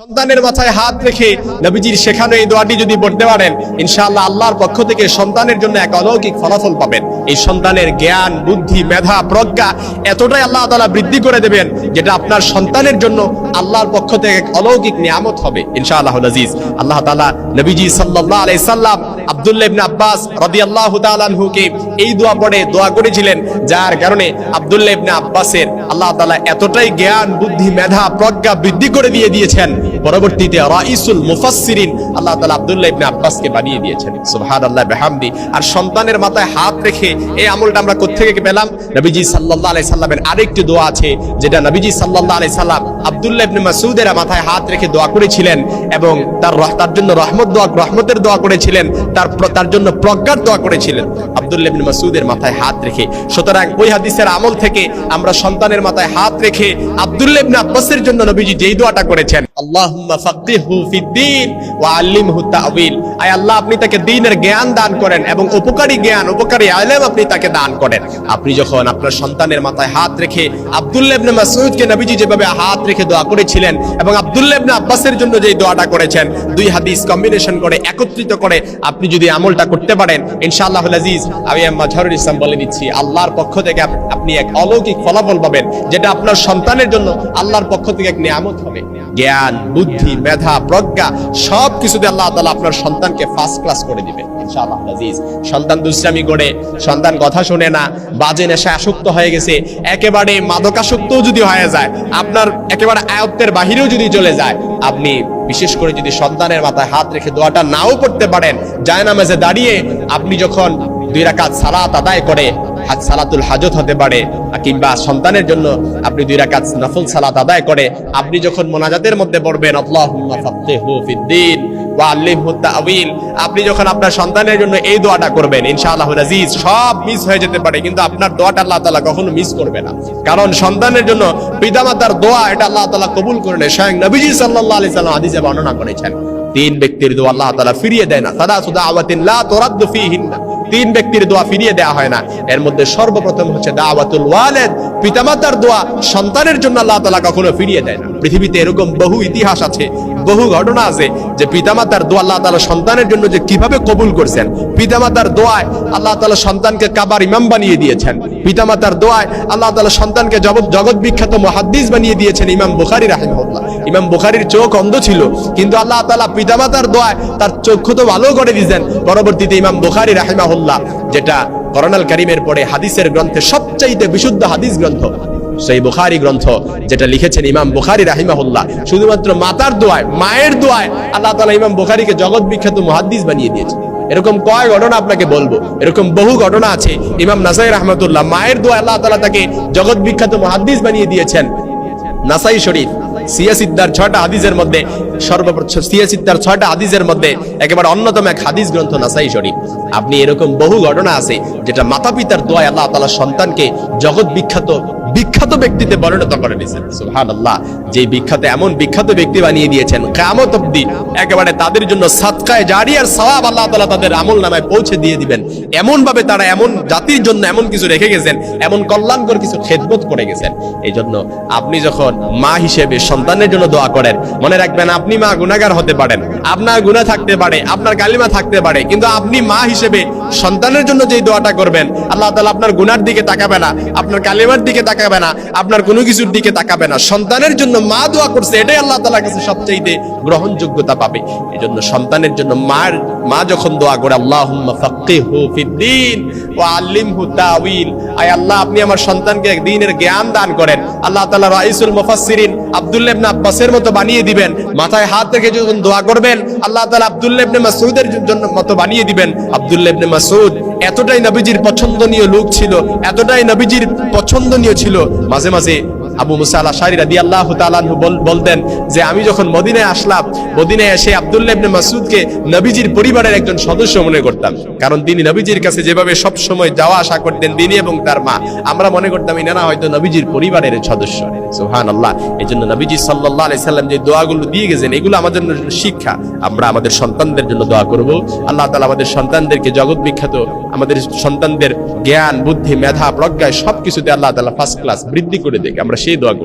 সন্তানের মাথায় হাত রেখে নবীজির শেখানো এই দোয়াটি যদি পড়তে পারেন, ইনশাআল্লাহ আল্লাহর পক্ষ থেকে সন্তানের জন্য এক অলৌকিক ফলাফল পাবেন। এই সন্তানের জ্ঞান, বুদ্ধি, মেধা, প্রজ্ঞা এতটাই আল্লাহ তাআলা বৃদ্ধি করে দেবেন যেটা আপনার সন্তানের জন্য আল্লাহর পক্ষ থেকে এক অলৌকিক নিয়ামত হবে ইনশাআল্লাহ আজিজ। আল্লাহ তালা নবীজি সাল্লাল্লাহু আলাইহি সাল্লাম আব্দুল্লাহ আব্বাস রাদিয়াল্লাহু তাআলা আনহুকে এই দোয়া পড়ে দোয়া করেছিলেন, যার কারণে আব্দুল্লাহ আব্বাসের আল্লাহ তাআলা এতটাই জ্ঞান, বুদ্ধি, মেধা, প্রজ্ঞা বৃদ্ধি করে দিয়ে দিয়েছেন। পরবর্তীতে রাইসুল মুফাসসিরিন, আল্লাহ তাআলা আব্দুল্লাহ ইবনে আব্বাসকে বানিয়ে দিয়েছেন। সুবহানাল্লাহ, বিহামদি। আর সন্তানের মাথায় হাত রেখে এই আমলটা আমরা কোত্থেকে পেলাম? নবীজি সাল্লাল্লাহু আলাইহি সাল্লামের আরেকটি দোয়া আছে, যেটা নবীজি সাল্লাল্লাহু আলাইহি সাল্লাম আব্দুল্লাহ ইবনে মাসউদের মাথায় হাত রেখে দোয়া করেছিলেন এবং তার তার জন্য রহমত দোয়া রহমতের দোয়া করেছিলেন, তার তার জন্য প্রজ্ঞার দোয়া করেছিলেন। আব্দুল্লাহ ইবনে মাসউদের মাথায় হাত রেখে। সুতরাং ওই হাদিসের আমল থেকে আমরা সন্তানের মাথায় হাত রেখে আব্দুল্লাহ ইবনে আব্বাসের জন্য নবীজি যেই দোয়াটা করেছেন, আল্লাহুম্মা ফাক্কিহু ফিদ্দীন ওয়া আল্লিমহু তা'ওয়িল। আয় আল্লাহ, আপনি তাকে দ্বীনের জ্ঞান দান করেন এবং উপকারী জ্ঞান, উপকারী ইলম আপনি তাকে দান করেন। আপনি যখন আপনার সন্তানের মাথায় হাত রেখে আব্দুল্লাহ ইবনে মাসউদকে নবীজি যেভাবে হাত রেখে দোয়া করেছিলেন এবং আব্দুল্লাহ ইবনে আব্বাসের জন্য যেই দোয়াটা করেছেন, দুই হাদিস কম্বিনেশন করে, একত্রিত করে আপনি যদি আমলটা করতে পারেন ইনশাআল্লাহ আজিজ, আমি মাজহারুল ইসলাম বলে দিচ্ছি, আল্লাহর পক্ষ থেকে আপ- আপনি এক অলৌকিক ফলাফল পাবেন, যেটা আপনার সন্তানের জন্য আল্লাহর পক্ষ থেকে এক নিয়ামত হবে। জ্ঞান, বুদ্ধি, মেধা, প্রজ্ঞা সব কিছুতে আল্লাহ তাআলা আপনার সন্তানকে ফার্স্ট ক্লাস করে দিবেন। ইনশাআল্লাহ, আজিজ। সন্তান দুষ্টামি করে, সন্তান কথা শুনে না, বাজে আসক্ত হয়ে গেছে। একেবারে যদি হয়ে যায়, আপনার একেবারে আয়ত্তের বাহিরেও যদি চলে যায়, আপনি বিশেষ করে যদি সন্তানের মাথায় হাত রেখে দোয়াটা নাও পড়তে পারেন, জায়নামাজে দাঁড়িয়ে আপনি যখন দুই রাকাত সালাত আদায় করে সালাতুল হাজত হতে পারে, কিংবা সন্তানের জন্য আপনি দুই রাকাত নফল সালাত আদায় করে, আপনি যখন মোনাজাতের মধ্যে পড়বেন ফিদ্দীন আপনি যখন আপনার সন্তানের জন্য এই দোয়াটা করবেন, ইনশাআল্লাহ আজিজ সব মিস হয়ে যেতে পারে, কিন্তু আপনার দোয়াটা আল্লাহ তাআলা কখনো মিস করবে না। কারণ সন্তানের জন্য পিতামাতার দোয়া, এটা আল্লাহ তাআলা কবুল করে নেয়। স্বয়ং নবীজি সাল্লাল্লাহু আলাইহি সাল্লাম হাদিসে বর্ণনা করেছেন, তিন ব্যক্তির দোয়া আল্লাহ তাআলা ফিরিয়ে দেয় না। সাদাসু দাওয়াতিন লা তুরাদ্দু তিন ব্যক্তির দোয়া ফিরিয়ে দেওয়া হয় না। এর মধ্যে সর্বপ্রথম হচ্ছে দাওয়াতুল ওয়ালিদ। পিতামাতার দোয়া সন্তানের জন্য আল্লাহ তাআলা কখনো ফিরিয়ে দেয় না। পৃথিবীতে এরকম বহু ইতিহাস আছে, বহু ঘটনা আছে যে পিতামাতার দোয়া আল্লাহ তাআলা সন্তানের জন্য যে কীভাবে কবুল করছেন। পিতামাতার দোয়ায় আল্লাহ তাআলা সন্তানকে কাবার ইমাম বানিয়ে দিয়েছেন। পিতামাতার দোয়ায় আল্লাহ তাআলা সন্তানকে জগৎ বিখ্যাত মুহাদ্দিস বানিয়ে দিয়েছেন ইমাম বুখারী রাহিমাহুল্লাহ। ইমাম বুখারীর চোখ অন্ধ ছিল, কিন্তু আল্লাহ তাআলা পিতামাতার দোয়ায় তার চক্ষু তো ভালো করে দিয়েছেন। পরবর্তীতে ইমাম বুখারী রাহিমাহুল্লাহ, যেটা করোনাল কারিমের পরে হাদিসের গ্রন্থে সবচাইতে বিশুদ্ধ হাদিস গ্রন্থ সেই বুখারী গ্রন্থ যেটা লিখেছেন ইমাম বুখারী রাহিমাহুল্লাহ। শুধুমাত্র মাতার দোয়ায়, মায়ের দোয়ায় আল্লাহ তাআলা ইমাম বুখারীকে জগৎ বিখ্যাত মুহাদ্দিস বানিয়ে দিয়েছেন। এরকম কয় ঘটনা আপনাকে বলব? এরকম বহু ঘটনা আছে। ইমাম নাসাই রহমতুল্লাহ মায়ের দোয়া আল্লাহ তাআলা তাকে জগৎ বিখ্যাত মুহাদ্দিস বানিয়ে দিয়েছেন। নাসাই শরীফ সিয়াসিদ্দার ছয়টা হাদিসের মধ্যে সর্বপ্রথম সিয়াসিদ্দার ছয়টা হাদিসের মধ্যে একেবারে অন্যতম এক হাদিস গ্রন্থ নাসাই শরীফ। আপনি এরকম বহু ঘটনা আছে যেটা মাতা পিতার দোয়ায় আল্লাহ তাআলা সন্তানকে জগৎ বিখ্যাত বিখ্যাত ব্যক্তিতে পরিণত করে দিয়েছেন। সুবহানাল্লাহ। যে বিখ্যাত, এমন বিখ্যাত ব্যক্তি বানিয়ে দিয়েছেন, কিয়ামত অবধি একেবারে তাদের জন্য সাদকায়ে জারিয়ার সওয়াব আল্লাহ তাআলা তাদের আমল নামায় পৌঁছে দিয়ে দিবেন। এমন ভাবে তারা এমন জাতির জন্য এমন কিছু রেখে গেছেন, এমন কল্যাণকর কিছু খেদমত করে গেছেন। এই জন্য আপনি যখন মা হিসেবে সন্তানের জন্য দোয়া করেন, মনে রাখবেন আপনি মা গুনাহগার হতে পারেন, আপনার গুনাহ থাকতে পারে, আপনার কালিমা থাকতে পারে, কিন্তু আপনি মা হিসেবে সন্তানের জন্য যেই দোয়াটা করবেন, আল্লাহ তালা আপনার গুনার দিকে তাকাবে না, আপনার কালিমার দিকে তাকাবে না, আপনার কোনো কিছুর দিকে তাকাবে না। সন্তানের জন্য মা দোয়া করছে, এটাই আল্লাহ তাআলার কাছে সবচাইতে গ্রহণযোগ্যতা পাবে। এই জন্য সন্তানের জন্য মার, মা যখন দোয়া করে ওয়া আয় আল্লাহ, আপনি আমার সন্তানকে দ্বীনের জ্ঞান দান করেন। আল্লাহ তাআলা রাইসুল মুফাসসিরিন আব্দুল্লাহ আব্বাসের মতো বানিয়ে দিবেন। মাথায় হাত রেখে যখন দোয়া করবেন, আল্লাহ তাআলা আব্দুল্লাহ ইবনে মাসউদের জন্য মতো বানিয়ে দিবেন। আব্দুল্লাহ ইবনে এতটাই নবীজির পছন্দনীয় লোক ছিল এতটাই নবীজির পছন্দনীয় ছিল। মাঝে মাঝে আবু মুসা আল আশারি রাদিয়াল্লাহু তাআলা আনহু বলতেন যে, আমি যখন মদিনায় আসলাম, মদিনায় এসে আব্দুল্লাহ ইবনে মাসউদকে নবীজির পরিবারের একজন সদস্য মনে করতাম। কারণ তিনি নবীজির কাছে যেভাবে সব সময় যাওয়া আসা করতেন, তিনি এবং তার মা। আমরা মনে করতাম ইনারা হয়তো নবীজির পরিবারের সদস্য। সুবহানাল্লাহ। এজন্য নবীজি সাল্লাল্লাহু আলাইহি সাল্লাম যে দোয়াগুলো দিয়ে গেছেন, এগুলো আমাদের জন্য শিক্ষা। আমরা আমাদের সন্তানদের জন্য দোয়া করব। আল্লাহ তালা আমাদের সন্তানদেরকে জগৎ বিখ্যাত, আমাদের সন্তানদের জ্ঞান, বুদ্ধি, মেধা, প্রজ্ঞায় সবকিছুতে আল্লাহ তালা ফার্স্ট ক্লাস বৃদ্ধি করে দেখ আমরা সেই দোয়া করি